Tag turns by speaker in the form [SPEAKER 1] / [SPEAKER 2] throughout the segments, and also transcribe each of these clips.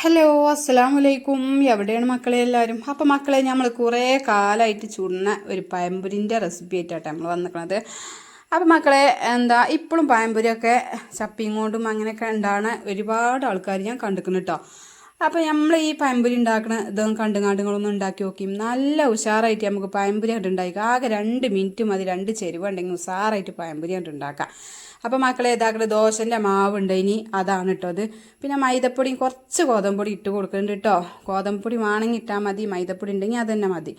[SPEAKER 1] Hello അസ്സലാമു വലൈക്കും എവിടെയാണ് മക്കളെ എല്ലാവരും? അപ്പം മക്കളെ നമ്മൾ കുറേ കാലമായിട്ട് ചുടുന്ന ഒരു പഴംപൊരിന്റെ റെസിപ്പി ആയിട്ടാണ് നമ്മൾ വന്നിരിക്കുന്നത് അപ്പം മക്കളെ എന്താ ഇപ്പോഴും പഴംപൊരിയൊക്കെ ചപ്പിയും കൊണ്ടും അങ്ങനെയൊക്കെ ഉണ്ടാകുന്ന ഒരുപാട് ആൾക്കാർ ഞാൻ കണ്ടിരിക്കുന്നു കേട്ടോ അപ്പോൾ നമ്മൾ ഈ പഴംപൊരി ഉണ്ടാക്കുന്ന കണ്ടും കാണ്ടുകളൊന്നും ഉണ്ടാക്കി നോക്കിയും നല്ല ഉഷാറായിട്ട് നമുക്ക് പഴംപൊരി ആയിട്ട് ഉണ്ടാക്കുക ആകെ രണ്ട് മിനിറ്റ് മതി രണ്ട് ചെരുവ് ഉണ്ടെങ്കിൽ ഉഷാറായിട്ട് പഴംപൊരി ആയിട്ട് ഉണ്ടാക്കാം. അപ്പോൾ മക്കളെ ഇതാക്കണ ദോശന്റെ ഉണ്ട് ഇനി അതാണ് കേട്ടോ അത് പിന്നെ മൈദപ്പൊടിയും കുറച്ച് ഗോതമ്പൊടി ഇട്ട് കൊടുക്കുന്നുണ്ട് കേട്ടോ ഗോതമ്പൊടി വേണമെങ്കിൽ ഇട്ടാൽ മതി മൈദപ്പൊടി ഉണ്ടെങ്കിൽ അത് തന്നെ മതി.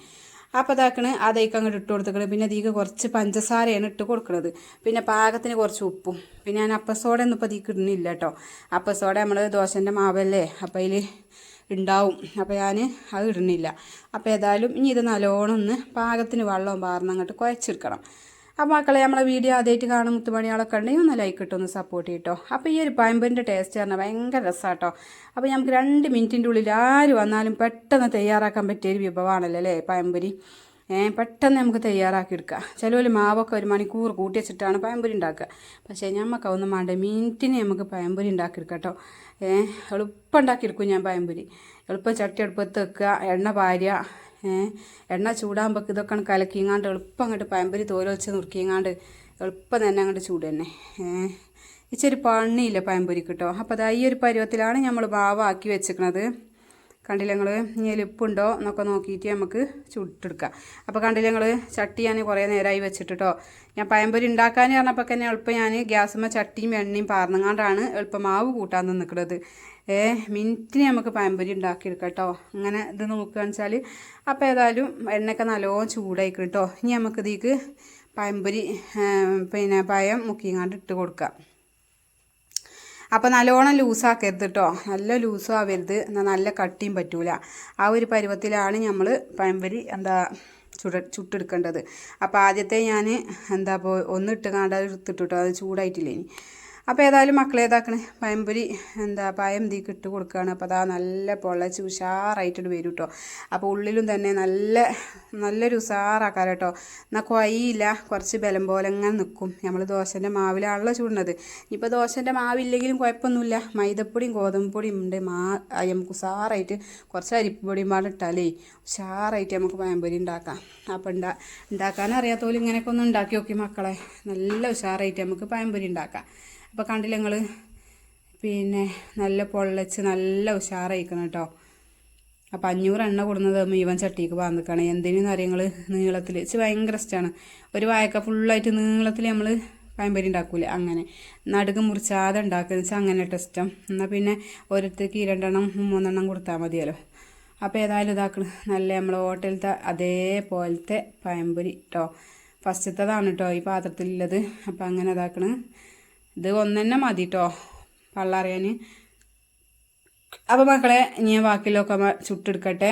[SPEAKER 1] അപ്പോൾ ആ അതേക്ക് അങ്ങോട്ട് ഇട്ട് കൊടുത്തേക്കണ്. പിന്നെ ഇതിക്ക് കുറച്ച് പഞ്ചസാരയാണ് ഇട്ട് കൊടുക്കുന്നത് പിന്നെ പാകത്തിന് കുറച്ച് ഉപ്പും. പിന്നെ ഞാൻ അപ്പസോട ഒന്നും ഇപ്പോൾ ഇതിക്ക് ഇടുന്നില്ല കേട്ടോ അപ്പസോട നമ്മൾ ദോശന്റെ മാവല്ലേ അപ്പോൾ അതിൽ ഉണ്ടാവും അപ്പോൾ ഞാൻ അത് ഇടുന്നില്ല. അപ്പോൾ ഏതായാലും ഇനി ഇത് നല്ലോണം ഒന്ന് പാകത്തിന് വെള്ളവും പാർന്ന് അങ്ങോട്ട് കുഴച്ചെടുക്കണം. അപ്പോൾ മക്കളെ നമ്മളെ വീഡിയോ ആദ്യമായിട്ട് കാണും മുത്തുമണികളൊക്കെ ഉണ്ടെങ്കിൽ ഒന്ന് ലൈക്ക് ഇട്ട് ഒന്ന് സപ്പോർട്ട് ചെയ്യട്ടോ. അപ്പോൾ ഈ ഒരു പയമ്പിന്റെ ടേസ്റ്റ് പറഞ്ഞാൽ ഭയങ്കര രസമാട്ടോ അപ്പോൾ നമുക്ക് രണ്ട് മിനിറ്റിന്റെ ഉള്ളിൽ ആര് വന്നാലും പെട്ടെന്ന് തയ്യാറാക്കാൻ പറ്റിയ ഒരു വിഭവമാണല്ലോ അല്ലേ പയമ്പൊരി പെട്ടെന്ന് നമുക്ക് തയ്യാറാക്കി എടുക്കാം. ചിലവർ മാവൊക്കെ ഒരു മണിക്കൂർ കൂട്ടി വെച്ചിട്ടാണ് പയമ്പൊരി ഉണ്ടാക്കുക. പക്ഷേ ഞമ്മക്ക് ഒന്നും വേണ്ട മിനിറ്റിന് നമുക്ക് പയമ്പൊരി ഉണ്ടാക്കിയെടുക്കാം കേട്ടോ. എളുപ്പം ഉണ്ടാക്കിയെടുക്കും ഞാൻ പയമ്പൊരി എളുപ്പം ചട്ടി അടുപ്പത്ത് വെക്കുക. എണ്ണ പാരുക. എണ്ണ ചൂടാകുമ്പോൾ ഇതൊക്കെ കലക്കിങ്ങാണ്ട് എളുപ്പം അങ്ങോട്ട് പയമ്പരി തോല വെച്ച് നുറുക്കിങ്ങാണ്ട് എളുപ്പം തന്നെ അങ്ങോട്ട് ചൂട് തന്നെ. ഇച്ചിരി പണിയില്ല പയമ്പൊരി കിട്ടോ അപ്പോൾ അതാ ഈ ഒരു പരുവത്തിലാണ് നമ്മൾ ഭാവമാക്കി വെച്ചിരിക്കണത് കണ്ടില്ല നിങ്ങൾ ഇനി ഉപ്പുണ്ടോ എന്നൊക്കെ നോക്കിയിട്ട് നമുക്ക് ചുട്ടെടുക്കാം. അപ്പോൾ കണ്ടില്ല നിങ്ങൾ ചട്ടി ഞാൻ കുറേ നേരമായി വെച്ചിട്ടോ ഞാൻ പയമ്പൊരി ഉണ്ടാക്കാൻ പറഞ്ഞപ്പോൾ തന്നെ എളുപ്പം ഞാൻ ഗ്യാസുമ്മ ചട്ടിയും എണ്ണയും പാർന്നങ്ങാണ്ടാണ് എളുപ്പം മാവ് കൂട്ടാൻ നിൽക്കുന്നത് ഏ മിനിറ്റിന് നമുക്ക് പയമ്പൊരി ഉണ്ടാക്കിയെടുക്കാം കേട്ടോ അങ്ങനെ ഇത് നോക്കുകയെന്ന് വെച്ചാൽ അപ്പോൾ ഏതായാലും എണ്ണയൊക്കെ നല്ലോണം ചൂടായി കേട്ടോ ഇനി നമുക്ക് ഇതിക്ക് പയമ്പൊരി പിന്നെ പയം മുക്കിങ്ങാണ്ട് ഇട്ട് കൊടുക്കാം. അപ്പോൾ നല്ലോണം ലൂസാക്കരുത് കേട്ടോ നല്ല ലൂസും ആവരുത് എന്നാൽ നല്ല കട്ടിയും പറ്റൂല. ആ ഒരു പരുവത്തിലാണ് നമ്മൾ പഴംപൊരി എന്താ ചുട ചുട്ടെടുക്കേണ്ടത്. അപ്പോൾ ആദ്യത്തെ ഞാൻ എന്താ ഇപ്പോൾ ഒന്ന് ഇട്ട് കാണ്ട എടുത്തിട്ടോ അത് ചൂടായിട്ടില്ലേ അപ്പോൾ ഏതായാലും മക്കളെ ഏതാക്കണേ പയമ്പൊരി എന്താ പയം തീക്ക് ഇട്ട് കൊടുക്കുകയാണ് അപ്പോൾ അതാ നല്ല പൊള്ളച്ച് ഉഷാറായിട്ടിട്ട് വരും കേട്ടോ അപ്പോൾ ഉള്ളിലും തന്നെ നല്ല നല്ലൊരു ഉഷാറാക്കാൻ കേട്ടോ എന്നാൽ കൊയ്യില്ല കുറച്ച് ബലം പോലെ അങ്ങനെ നിൽക്കും നമ്മൾ ദോശന്റെ മാവിലാണല്ലോ ചൂടുന്നത്. ഇപ്പോൾ ദോശന്റെ മാവില്ലെങ്കിലും കുഴപ്പമൊന്നുമില്ല. മൈദപ്പൊടിയും ഗോതമ്പൊടിയും ഉണ്ട്. മാ നമുക്ക് ഉഷാറായിട്ട് കുറച്ച് അരിപ്പൊടിയും പാടെ ഇട്ടാലേ ഉഷാറായിട്ട് നമുക്ക് പയമ്പൊരി ഉണ്ടാക്കാം അപ്പോൾ ഉണ്ടാ ഉണ്ടാക്കാനറിയാത്ത പോലെ ഇങ്ങനെയൊക്കെ ഒന്ന് ഉണ്ടാക്കി നോക്കി മക്കളെ. നല്ല ഉഷാറായിട്ട് നമുക്ക് പയമ്പൊരി ഉണ്ടാക്കാം അപ്പോൾ കണ്ടില്ല നിങ്ങൾ പിന്നെ നല്ല പൊള്ളച്ച് നല്ല ഉഷാറായിരിക്കണം കേട്ടോ. അപ്പം അഞ്ഞൂറ് എണ്ണ കൊടുക്കുന്നത് മീവൻ ചട്ടിക്ക് പാന്നിക്കാണ്. നിൽക്കുകയാണ് എന്തിനും നിങ്ങൾ നീളത്തിൽ വെച്ച് ഭയങ്കര ഇഷ്ടമാണ് ഒരു വായക്ക ഫുള്ളായിട്ട് നീളത്തിൽ നമ്മൾ പഴംപൊരി ഉണ്ടാക്കൂല അങ്ങനെ. നടുക്ക് മുറിച്ചാതെ ഉണ്ടാക്കുക. വെച്ചാൽ അങ്ങനെ ഇഷ്ടം. എന്നാൽ പിന്നെ ഓരോരുത്തർക്ക് രണ്ടെണ്ണം മൂന്നെണ്ണം കൊടുത്താൽ മതിയല്ലോ. അപ്പോൾ ഏതായാലും ഇതാക്കണം. നല്ല നമ്മൾ ഹോട്ടലിലത്തെ അതേപോലത്തെ പഴംപൊരി കേട്ടോ ഫസ്റ്റത്തതാണ് കേട്ടോ ഈ പാത്രത്തിലുള്ളത്. അപ്പോൾ അങ്ങനെ ഇതാക്കണം. ഇത് ഒന്നെന്നെ മതി കേട്ടോ പള്ളറിയാൻ അപ്പോൾ മക്കളെ ഞാൻ ബാക്കിലൊക്കെ ചുട്ടെടുക്കട്ടെ.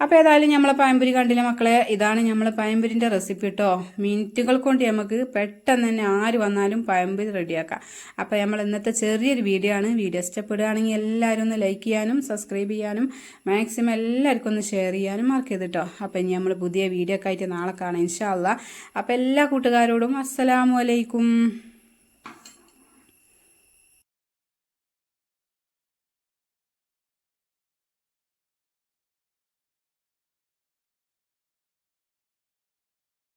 [SPEAKER 1] അപ്പോൾ ഏതായാലും നമ്മളെ പയമ്പുരി കണ്ടില്ല മക്കളെ? ഇതാണ് നമ്മൾ പയമ്പുരിന്റെ റെസിപ്പി കേട്ടോ മിനിറ്റുകൾ കൊണ്ട് നമുക്ക് പെട്ടെന്ന് തന്നെ ആര് വന്നാലും പയമ്പുരി റെഡിയാക്കാം അപ്പോൾ നമ്മൾ ഇന്നത്തെ ചെറിയൊരു വീഡിയോ ആണ്. വീഡിയോ ഇഷ്ടപ്പെടുകയാണെങ്കിൽ എല്ലാവരും ഒന്ന് ലൈക്ക് ചെയ്യാനും സബ്സ്ക്രൈബ് ചെയ്യാനും മാക്സിമം എല്ലാവർക്കും ഒന്ന് ഷെയർ ചെയ്യാനും മാർക്ക് കേട്ടോ അപ്പോൾ ഇനി നമ്മൾ പുതിയ വീഡിയോ ഒക്കെ ആയിട്ട് നാളെ കാണാം ഇൻഷാല്ല അപ്പോൾ എല്ലാ കൂട്ടുകാരോടും അസ്സലാമു അലൈക്കും.